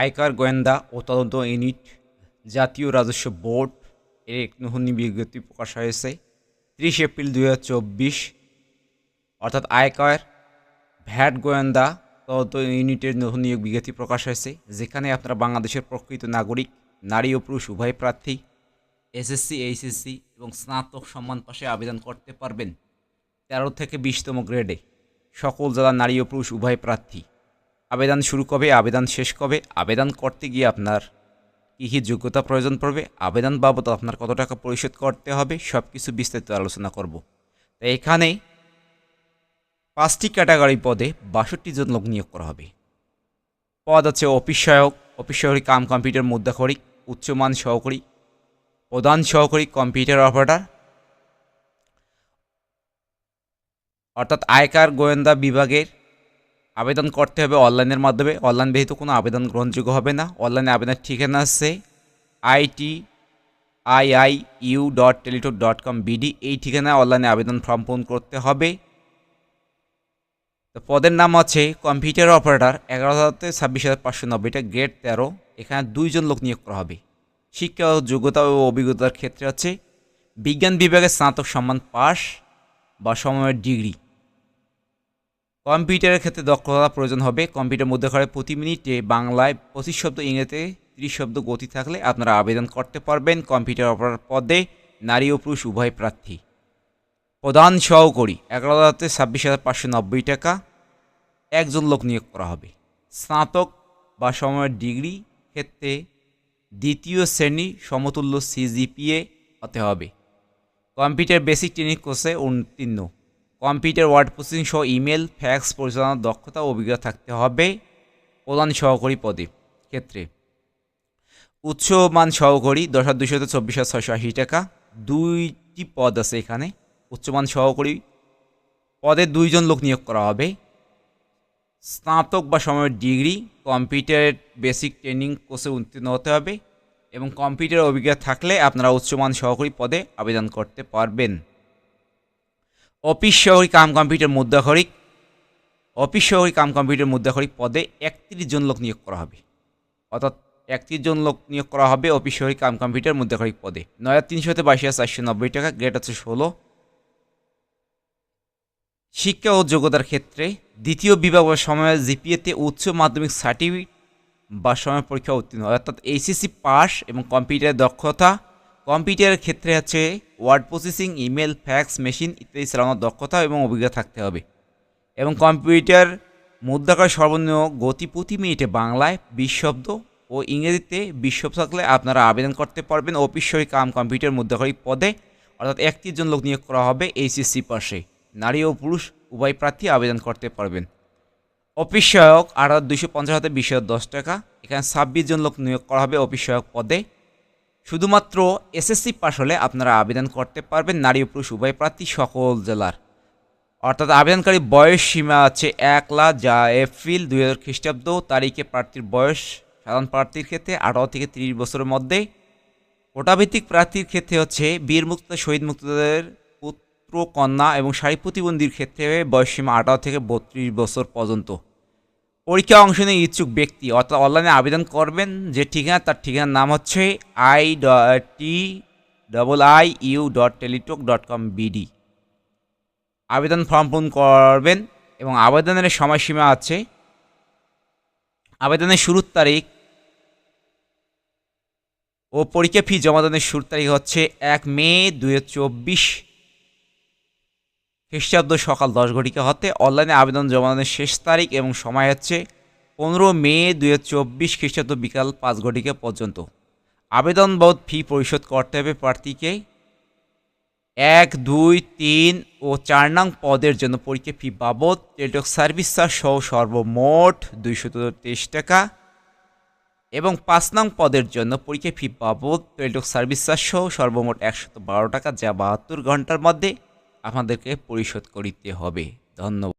আয়কর গোয়েন্দা ও তদন্ত ইউনিট জাতীয় রাজস্ব বোর্ড এর এক নতুন বিজ্ঞপ্তি প্রকাশ হয়েছে ত্রিশ এপ্রিল দু হাজার চব্বিশ। অর্থাৎ আয়কর ভ্যাট গোয়েন্দা তদন্ত ইউনিটের নতুন নিয়োগ বিজ্ঞপ্তি প্রকাশ হয়েছে, যেখানে আপনারা বাংলাদেশের প্রকৃত নাগরিক, নারী ও পুরুষ, উভয় প্রার্থী, এসএসসি, এইচএসসি এবং স্নাতক সম্মান পাশে আবেদন করতে পারবেন তেরো থেকে বিশতম গ্রেডে। সকল জেলার নারী ও পুরুষ, উভয় প্রার্থী। আবেদন শুরু কবে, আবেদন শেষ কবে, আবেদন করতে গিয়ে আপনার কী কী যোগ্যতা প্রয়োজন পড়বে, আবেদন বাবদ আপনার কত টাকা পরিশোধ করতে হবে সব কিছু বিস্তারিত আলোচনা করব। তো এখানে পাঁচটি ক্যাটাগরি পদে বাষট্টি জন লোক নিয়োগ করা হবে। পদ আছে অফিস সহায়ক, অফিস সহকারী কাম কম্পিউটার মুদ্রাখরিক উচ্চমান সহকারী, প্রধান সহকারী কম্পিউটার অপারেটর, অর্থাৎ আয়কার গোয়েন্দা বিভাগের আবেদন করতে হবে অনলাইনের মাধ্যমে। অনলাইন ব্যতীত কোনো আবেদন গ্রহণযোগ্য হবে না। অনলাইনে আবেদনের ঠিকানা আছে IT I U dot Teletalk dot com BD. এই ঠিকানায় অনলাইনে আবেদন ফর্ম পূরণ করতে হবে। তো পদের নাম আছে কম্পিউটার অপারেটর, এগারো হাজার ছাব্বিশ হাজার পাঁচশো নব্বইটা গ্রেড তেরো। এখানে দুইজন লোক নিয়োগ করা হবে। শিক্ষা ও যোগ্যতা ও অভিজ্ঞতার ক্ষেত্রে আছে। বিজ্ঞান বিভাগে স্নাতক সম্মান পাস বা সময়ের ডিগ্রি। কম্পিউটারের ক্ষেত্রে দক্ষতা প্রয়োজন হবে। কম্পিউটার মধ্যে করে প্রতি মিনিটে বাংলায় পঁচিশ শব্দ ইংরেজিতে ত্রিশ শব্দ গতি থাকলে আপনারা আবেদন করতে পারবেন কম্পিউটার অপারেটর পদে নারী ও পুরুষ উভয় প্রার্থী। প্রধান সহকারী এগারো হাজার ছাব্বিশ হাজার পাঁচশো নব্বই টাকা। একজন লোক নিয়োগ করা হবে। স্নাতক বা সময়ের ডিগ্রি ক্ষেত্রে দ্বিতীয় শ্রেণি সমতুল্য সিজিপিএ হতে হবে। কম্পিউটার বেসিক ট্রেনিং কোর্সে উত্তীর্ণ। কম্পিউটার, ওয়ার্ড প্রসেসিং সহ ইমেল, ফ্যাক্স পরিচালনার দক্ষতা ও অভিজ্ঞতা থাকতে হবে প্রধান সহকারী পদে। ক্ষেত্রে উচ্চমান সহকারী দশ হাজার দুশো চব্বিশ হাজার ছয়শো আশি টাকা। দুইটি পদ আছে এখানে। উচ্চমান সহকারী পদে দুইজন লোক নিয়োগ করা হবে। স্নাতক বা সময়ের ডিগ্রি কম্পিউটারের বেসিক ট্রেনিং কোর্সে উত্তীর্ণ হতে হবে এবং কম্পিউটার অভিজ্ঞতা থাকলে আপনারা উচ্চমান সহকারী পদে আবেদন করতে পারবেন। অফিস সহকারী কাম কম্পিউটার মুদ্রাখরিক অফিস সহকারী কাম কম্পিউটার মুদ্রাখরিক পদে একত্রিশ জন লোক নিয়োগ করা হবে। অর্থাৎ একত্রিশ জন লোক নিয়োগ করা হবে অফিস সহকারী কাম কম্পিউটার মুদ্রাখরিক পদে। নয় হাজার তিনশো হতে বাইশ হাজার চারশো নব্বই টাকা, গ্রেড আছে ষোলো। শিক্ষা ও যোগ্যতার ক্ষেত্রে দ্বিতীয় বিভাগ বা সময় জিপিএতে উচ্চ মাধ্যমিক সার্টিফিকেট বা সময় পরীক্ষা উত্তীর্ণ অর্থাৎ এইচএসসি পাস এবং কম্পিউটারের দক্ষতা কম্পিউটারের ক্ষেত্রে আছে word processing, email, fax, machine ইত্যাদি চালানোর দক্ষতা এবং অভিজ্ঞতা থাকতে হবে। এবং কম্পিউটার মুদ্রাকার সর্বনিম্ন গতি প্রতি মিনিটে বাংলায় বিশ শব্দ ও ইংরেজিতে বিশ শব্দ থাকলে আপনারা আবেদন করতে পারবেন অফিসই কাম কম্পিউটার মুদ্রাকারী পদে। অর্থাৎ একত্রিশ জন লোক নিয়োগ করা হবে এইচএসসি পাশে। নারী ও পুরুষ উভয় প্রার্থী আবেদন করতে পারবেন। অফিস সহায়ক আট হাজার দুইশো পঞ্চাশ হাতে বিশ দশ টাকা। এখানে ছাব্বিশ জন লোক নিয়োগ করা হবে অফিস সহায়ক পদে। শুধুমাত্র এসএসসি পাশ হলে আপনারা আবেদন করতে পারবেন নারী ও পুরুষ উভয় প্রার্থী সকল জেলার। অর্থাৎ আবেদনকারী বয়স সীমা আছে এক লাখ যা এপ্রিল দুই হাজার খ্রিস্টাব্দ তারিখে প্রার্থীর বয়স সাধারণ প্রার্থীর ক্ষেত্রে আঠারো থেকে তিরিশ বছরের মধ্যে। কোটাভিত্তিক প্রার্থীর ক্ষেত্রে হচ্ছে বীর মুক্ত শহীদ মুক্তদের পুত্র, কন্যা এবং শারীর প্রতিবন্ধীর ক্ষেত্রে বয়সসীমা আঠারো থেকে বত্রিশ বছর পর্যন্ত। পরীক্ষা অংশ নিয়ে ইচ্ছুক ব্যক্তি। অর্থাৎ অনলাইনে আবেদন করবেন, যে ঠিকানা, তার ঠিকানার নাম হচ্ছে I T double I U dot Teletalk dot com BD আবেদন ফর্ম পূরণ করবেন এবং আবেদনের সময়সীমা আছে। আবেদনের শুরুর তারিখ ও পরীক্ষা ফি জমা জমাদানের শুরুর তারিখ হচ্ছে এক মে দুই চব্বিশ। খ্রিস্টাব্দ সকাল দশ ঘটিকা হতে অনলাইনে আবেদন জমাদানের শেষ তারিখ এবং সময় হচ্ছে পনেরো মে দুই চব্বিশ খ্রিস্টাব্দ বিকাল পাঁচ ঘটিকা পর্যন্ত। আবেদন বাবদ ফি পরিশোধ করতে হবে প্রার্থীকে এক, দুই, তিন ও চার নং পদের জন্য পরীক্ষা ফি বাবদ টেলিটক সার্ভিস চার্জ সহ সর্বমোট দুইশত তেইশ টাকা এবং পাঁচ নং পদের জন্য পরীক্ষা ফি বাবদ টেলিটক সার্ভিস চার্জ সহ সর্বমোট একশত বারো টাকা, যা বাহাত্তর ঘণ্টার মধ্যে আপনাদেরকে পরিশোধ করিতে হবে। ধন্যবাদ।